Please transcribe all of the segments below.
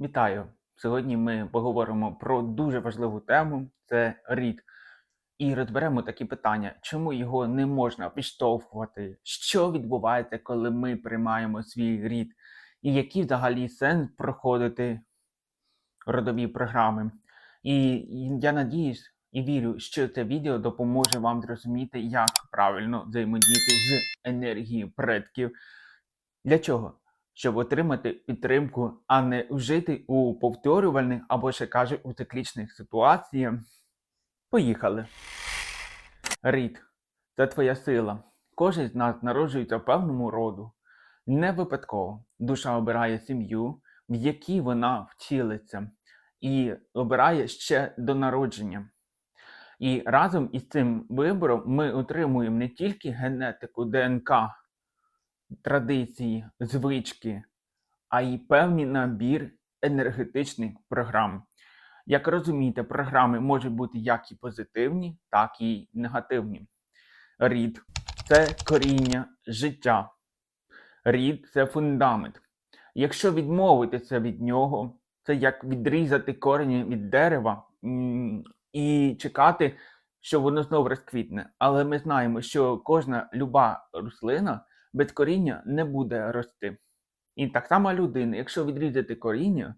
Вітаю! Сьогодні ми поговоримо про дуже важливу тему це рід. І розберемо такі питання, чому його не можна підштовхувати, що відбувається, коли ми приймаємо свій рід, і який взагалі сенс проходити родові програми. І я надіюсь і вірю, що це відео допоможе вам зрозуміти, як правильно взаємодіяти з енергією предків. Для чого? Щоб отримати підтримку, а не вжити у повторювальних або ще кажуть у циклічних ситуаціях. Поїхали. Рід це твоя сила. Кожен з нас народжується певному роду. Не випадково душа обирає сім'ю, в якій вона втілиться, і обирає ще до народження. І разом із цим вибором ми отримуємо не тільки генетику ДНК, традиції, звички, а й певний набір енергетичних програм. Як розумієте, програми можуть бути як і позитивні, так і негативні. Рід це коріння життя. Рід це фундамент. Якщо відмовитися від нього, це як відрізати корені від дерева і чекати, що воно знову розквітне. Але ми знаємо, що кожна люба рослина без коріння не буде рости. І так само людина, якщо відрізати коріння,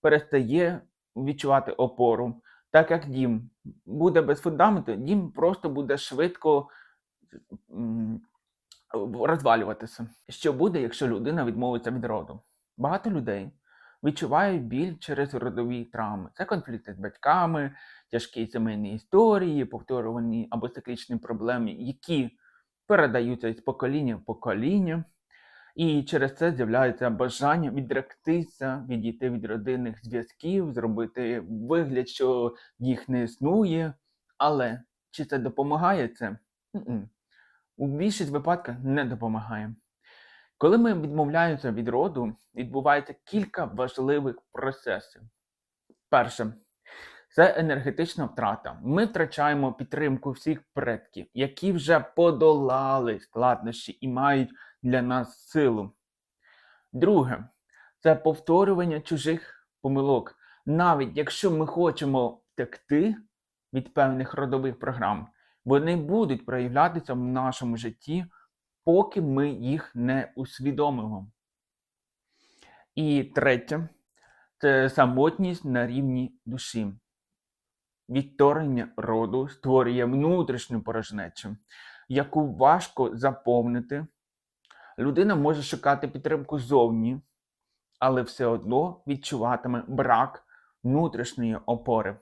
перестає відчувати опору. Так як дім буде без фундаменту, дім просто буде швидко розвалюватися. Що буде, якщо людина відмовиться від роду? Багато людей відчувають біль через родові травми. Це конфлікти з батьками, тяжкі сімейні історії, повторювані або циклічні проблеми, які передаються із покоління в покоління. І через це з'являється бажання відректися, відійти від родинних зв'язків, зробити вигляд, що їх не існує. Але чи це допомагає це? М-м. У більшість випадків не допомагає. Коли ми відмовляємося від роду, відбувається кілька важливих процесів. Перше, це енергетична втрата. Ми втрачаємо підтримку всіх предків, які вже подолали складнощі і мають для нас силу. Друге, це повторювання чужих помилок. Навіть якщо ми хочемо втекти від певних родових програм, вони будуть проявлятися в нашому житті, поки ми їх не усвідомимо. І третє це самотність на рівні душі. Відторгнення роду створює внутрішню порожнечу, яку важко заповнити. Людина може шукати підтримку зовні, але все одно відчуватиме брак внутрішньої опори.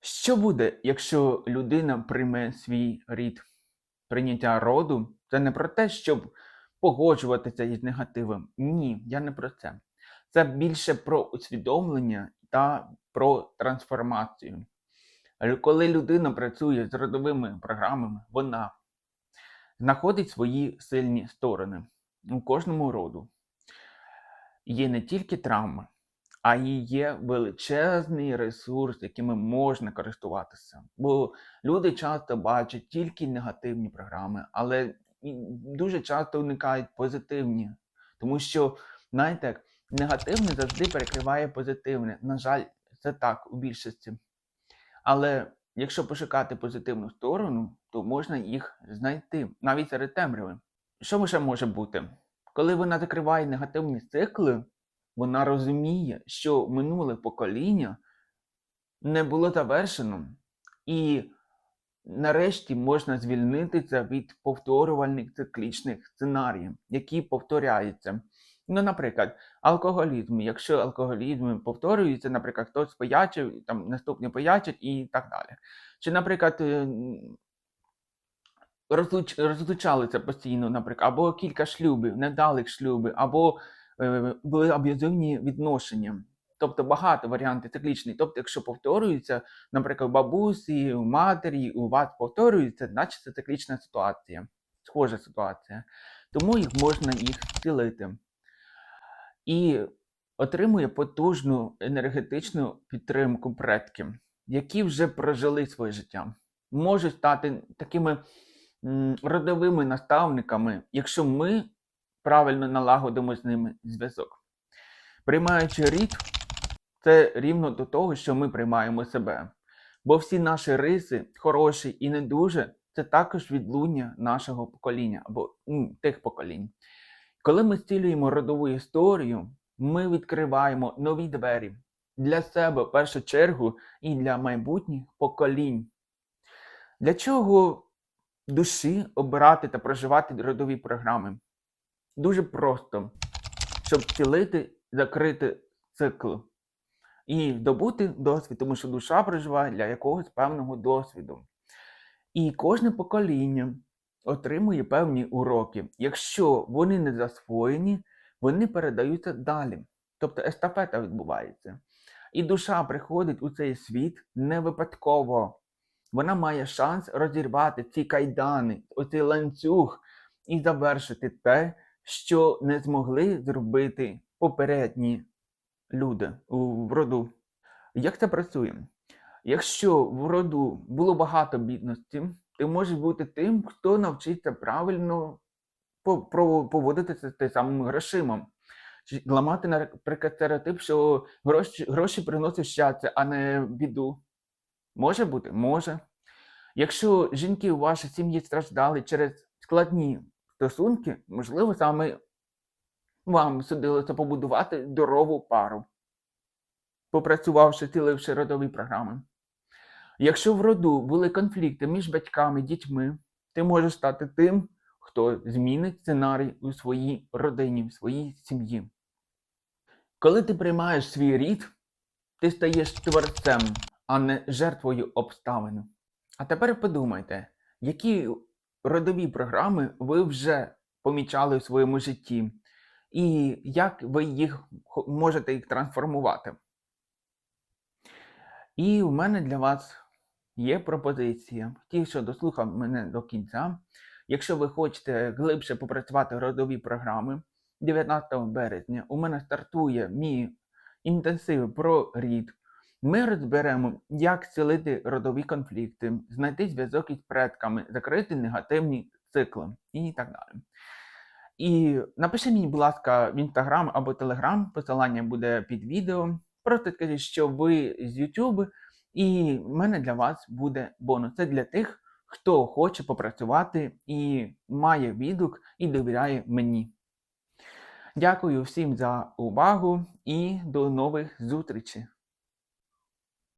Що буде, якщо людина прийме свій рід? Прийняття роду це не про те, щоб погоджуватися із негативом. Ні, я не про це. Це більше про усвідомлення та про трансформацію. Коли людина працює з родовими програмами, вона знаходить свої сильні сторони у кожному роду. Є не тільки травми, а й є величезний ресурс, якими можна користуватися. Бо люди часто бачать тільки негативні програми, але дуже часто уникають позитивні. Тому що, знаєте, негативне завжди перекриває позитивне. На жаль, це так у більшості. Але якщо пошукати позитивну сторону, то можна їх знайти навіть серед темряви. Що ще може бути? Коли вона закриває негативні цикли, вона розуміє, що минуле покоління не було завершено, і нарешті можна звільнитися від повторювальних циклічних сценаріїв, які повторяються. Ну, наприклад, алкоголізм. Якщо алкоголізм повторюється, наприклад, хтось поячив, там наступний поячить і так далі. Чи, наприклад, е, розлуч, розлучалися постійно, наприклад, або кілька шлюбів, невдалих шлюбів, або е, були аб'юзивні відношення. Тобто багато варіантів циклічних. Тобто, якщо повторюється, наприклад, у бабусі, у матері, у вас повторюється, значить це циклічна ситуація, схожа ситуація. Тому їх можна їх зцілити і отримує потужну енергетичну підтримку предків, які вже прожили своє життя, можуть стати такими родовими наставниками, якщо ми правильно налагодимо з ними зв'язок. Приймаючи рід, Це рівно до того, що ми приймаємо себе. Бо всі наші риси, хороші і не дуже, це також відлуння нашого покоління або м, тих поколінь. Коли ми зцілюємо родову історію, ми відкриваємо нові двері для себе в першу чергу і для майбутніх поколінь. Для чого душі обирати та проживати родові програми? Дуже просто, щоб вцілити, закрити цикл і добути досвід, тому що душа проживає для якогось певного досвіду. І кожне покоління отримує певні уроки. Якщо вони не засвоєні, вони передаються далі. Тобто естафета відбувається. І душа приходить у цей світ не випадково. Вона має шанс розірвати ці кайдани, оцей ланцюг і завершити те, що не змогли зробити попередні люди в роду. Як це працює? Якщо в роду було багато бідності, ти можеш бути тим, хто навчиться правильно поводитися з тим самим грошима. Ламати, наприклад, стереотип, що гроші, гроші приносять щастя, а не біду. Може бути? Може. Якщо жінки у вашій сім'ї страждали через складні стосунки, можливо, саме вам судилося побудувати здорову пару, попрацювавши, ціливши родові програми. Якщо в роду були конфлікти між батьками дітьми, ти можеш стати тим, хто змінить сценарій у своїй родині, в своїй сім'ї. Коли ти приймаєш свій рід, ти стаєш творцем, а не жертвою обставин. А тепер подумайте, які родові програми ви вже помічали в своєму житті, і як ви їх можете їх трансформувати. І у мене для вас є пропозиція. Ті, що дослухав мене до кінця, якщо ви хочете глибше попрацювати родові програми, 19 березня у мене стартує мій інтенсив про рід. Ми розберемо, як зцілити родові конфлікти, знайти зв'язок із предками, закрити негативні цикли і так далі. І напиши мені, будь ласка, в інстаграм або телеграм, посилання буде під відео. Просто скажіть, що ви з YouTube, і в мене для вас буде бонус. Це для тих, хто хоче попрацювати і має відгук і довіряє мені. Дякую всім за увагу і до нових зустрічей!